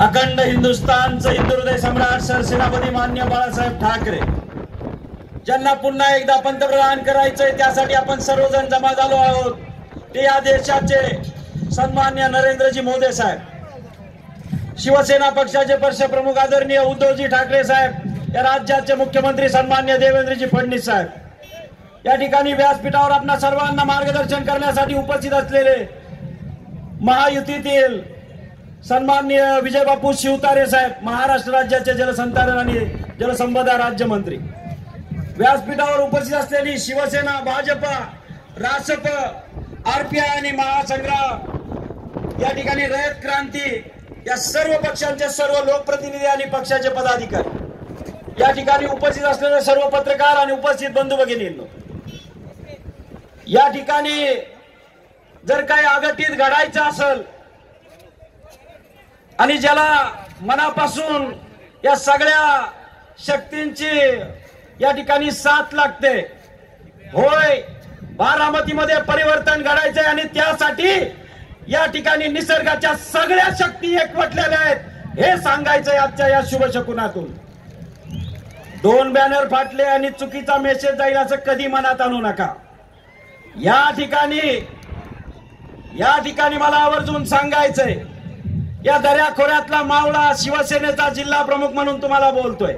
अखंड हिंदुस्थानचं हिंदुहृदय सम्राट सरसेनापती मान्य बाळासाहेब ठाकरे. ज्यांना पुन्हा एकदा पंतप्रधान करायचंय त्यासाठी आपण सर्वजण जमा झालो आहोत. ते या देशाचे सन्मान्य नरेंद्रजी मोदी साहेब. शिवसेना पक्षाचे पक्षप्रमुख आदरणीय उद्धवजी ठाकरे साहेब या राज्याचे मुख्यमंत्री सन्मान्य देवेंद्रजी फडणवीस साहेब. या ठिकाणी व्यासपीठावर आपण सर्वांना मार्गदर्शन करण्यासाठी उपस्थित असलेले महायुतीतील सन्माननीय विजय बापू शिवतारे साहेब महाराष्ट्र राज्याचे जलसंधारण आणि जलसंपदा राज्यमंत्री. व्यासपीठावर उपस्थित असलेली शिवसेना भाजप रासप आरपीआय आणि महासंग्राम या ठिकाणी रयत क्रांती या सर्व पक्षांचे सर्व लोकप्रतिनिधी आणि पक्षाचे पदाधिकारी. या ठिकाणी उपस्थित असलेले सर्व पत्रकार आणि उपस्थित बंधू भगिनींनो या ठिकाणी जर काही अघटित घडायचं असेल आणि ज्याला मनापासून या सगळ्या शक्तींची या ठिकाणी साथ लागते. होय बारामतीमध्ये परिवर्तन घडायचंय आणि त्यासाठी या ठिकाणी निसर्गाच्या सगळ्या शक्ती एकवटलेल्या आहेत हे सांगायचंय आजच्या या शुभशकुनातून दोन बॅनर फाटले आणि चुकीचा मेसेज जाईल असं कधी मनात आणू नका. या ठिकाणी या ठिकाणी मला आवर्जून सांगायचंय या दर्याखोऱ्यातला मावळा शिवसेनेचा जिल्हा प्रमुख म्हणून तुम्हाला बोलतोय.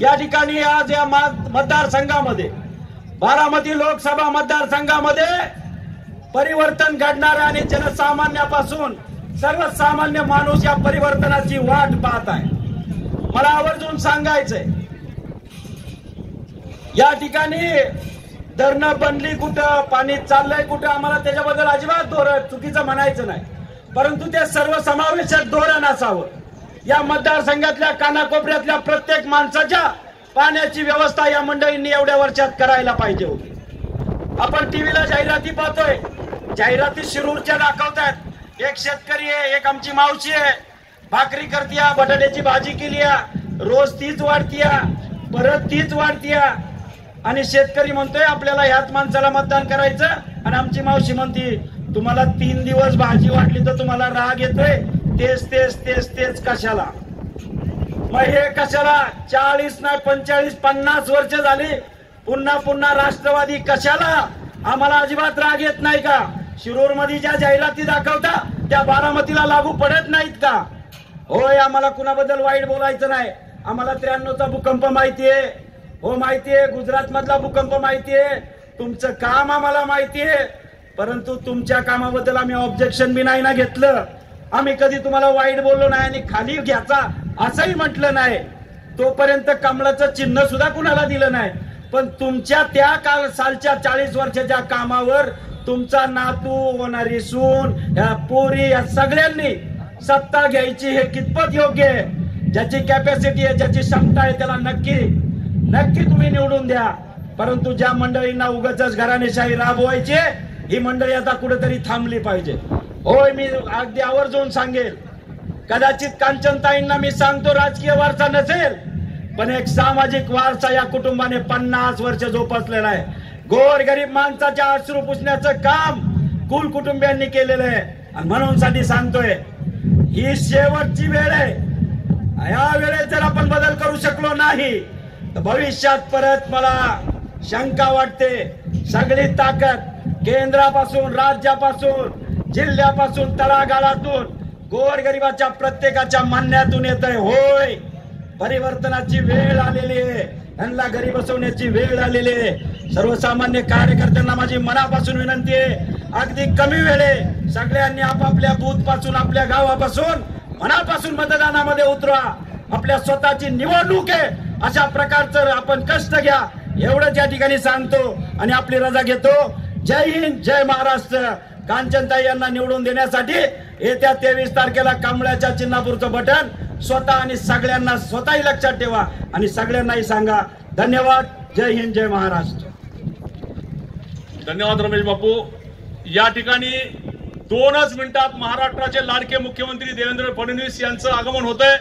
या ठिकाणी आज या मतदारसंघामध्ये बारामती लोकसभा मतदारसंघामध्ये परिवर्तन घडणार आणि जनसामान्यापासून सर्वसामान्य माणूस या परिवर्तनाची वाट पाहत आहे. मला आवर्जून सांगायचंय या ठिकाणी धरणं बनली कुठं पाणी चाललंय कुठं आम्हाला त्याच्याबद्दल अजिबात धोरण चुकीचं म्हणायचं नाही. परंतु ते सर्वसमावेशक धोरण असावं. या मतदारसंघातल्या कानाकोपऱ्यातल्या प्रत्येक माणसाच्या पाण्याची व्यवस्था या मंडळींनी एवढ्या वर्षात करायला पाहिजे होती. आपण टीव्हीला जाहिराती पाहतोय. जाहिराती शिरूरच्या दाखवतात एक शेतकरी आहे एक आमची मावशी आहे. भाकरी करतीया बटाट्याची भाजी केली रोज तीच वाढतीया परत तीच वाढतीया. आणि शेतकरी म्हणतोय आपल्याला ह्याच माणसाला मतदान करायचं. आणि आमची मावशी म्हणती तुम्हाला तीन दिवस भाजी वाटली तर तुम्हाला राग येतोय. तेच तेच तेच तेच कशाला? मग हे कशाला? चाळीस नाही पंचेचाळीस पन्नास वर्ष झाली. पुन्हा पुन्हा राष्ट्रवादी कशाला? आम्हाला अजिबात राग येत नाही का? शिरूरमध्ये ज्या जाहिराती दाखवता त्या बारामतीला लागू पडत नाहीत का? होय आम्हाला कुणाबद्दल वाईट बोलायचं नाही. आम्हाला त्र्याण्णवचा भूकंप माहितीये. हो माहितीये. गुजरात मधला भूकंप माहितीये. तुमचं काम आम्हाला माहितीये. परंतु तुमच्या कामाबद्दल आम्ही ऑब्जेक्शन बी नाही ना घेतलं. आम्ही कधी तुम्हाला वाईट बोललो नाही आणि खाली घ्यायचा असंही म्हटलं नाही. तोपर्यंत कमळाचं चिन्ह सुद्धा कुणाला दिलं नाही. पण तुमच्या त्या काल सालच्या चाळीस वर्षाच्या कामावर तुमचा नातू होणारी सून या पोरी या सगळ्यांनी सत्ता घ्यायची हे कितपत योग्य आहे? ज्याची कॅपॅसिटी आहे ज्याची क्षमता आहे त्याला नक्की नक्की तुम्ही निवडून द्या. परंतु ज्या मंडळींना उगाच घराणेशाही राबवायची ही मंडळी आता कुठेतरी थांबली पाहिजे. होय मी अगदी आवर्जून सांगेल. कदाचित कांचनताईंना मी सांगतो राजकीय वारसा नसेल पण एक सामाजिक वारसा या कुटुंबाने पन्नास वर्ष जोपासलेला आहे. गोर गरीब माणसाच्या अश्रू पुसण्याचं काम कुल कुटुंबियांनी केलेलं आहे. म्हणून साठी सांगतोय ही शेवटची वेळ आहे. या वेळेत जर आपण बदल करू शकलो नाही तर भविष्यात परत मला शंका वाटते. सगळी ताकद केंद्रापासून राज्यापासून जिल्ह्यापासून तळागाळातून गोरगरिबाच्या प्रत्येकाच्या म्हणण्यातून येत आहे होय. परिवर्तनाची वेळ आलेली आहे. यांना घरी बसवण्याची वेळ आलेली आहे. सर्वसामान्य कार्यकर्त्यांना माझी मनापासून विनंती आहे. अगदी कमी वेळे सगळ्यांनी आपापल्या बूथपासून आपल्या गावापासून मनापासून मतदानामध्ये उतरा. आपल्या स्वतःची निवडणूक आहे. अशा प्रकारचं आपण कष्ट घ्या. एवढंच या ठिकाणी सांगतो आणि आपली रजा घेतो. जय हिंद जय महाराष्ट्र. कांचनताई यांना निवडून देण्यासाठी येत्या तेवीस तारखेला कांबळ्याच्या चिन्हापूरचं बटन स्वतः आणि सगळ्यांना स्वतःही लक्षात ठेवा आणि सगळ्यांनाही सांगा धन्यवाद. जय हिंद जय महाराष्ट्र. धन्यवाद रमेश बापू. या ठिकाणी दोनच मिनिटात महाराष्ट्राचे लाडके मुख्यमंत्री देवेंद्र फडणवीस यांचं आगमन होतंय.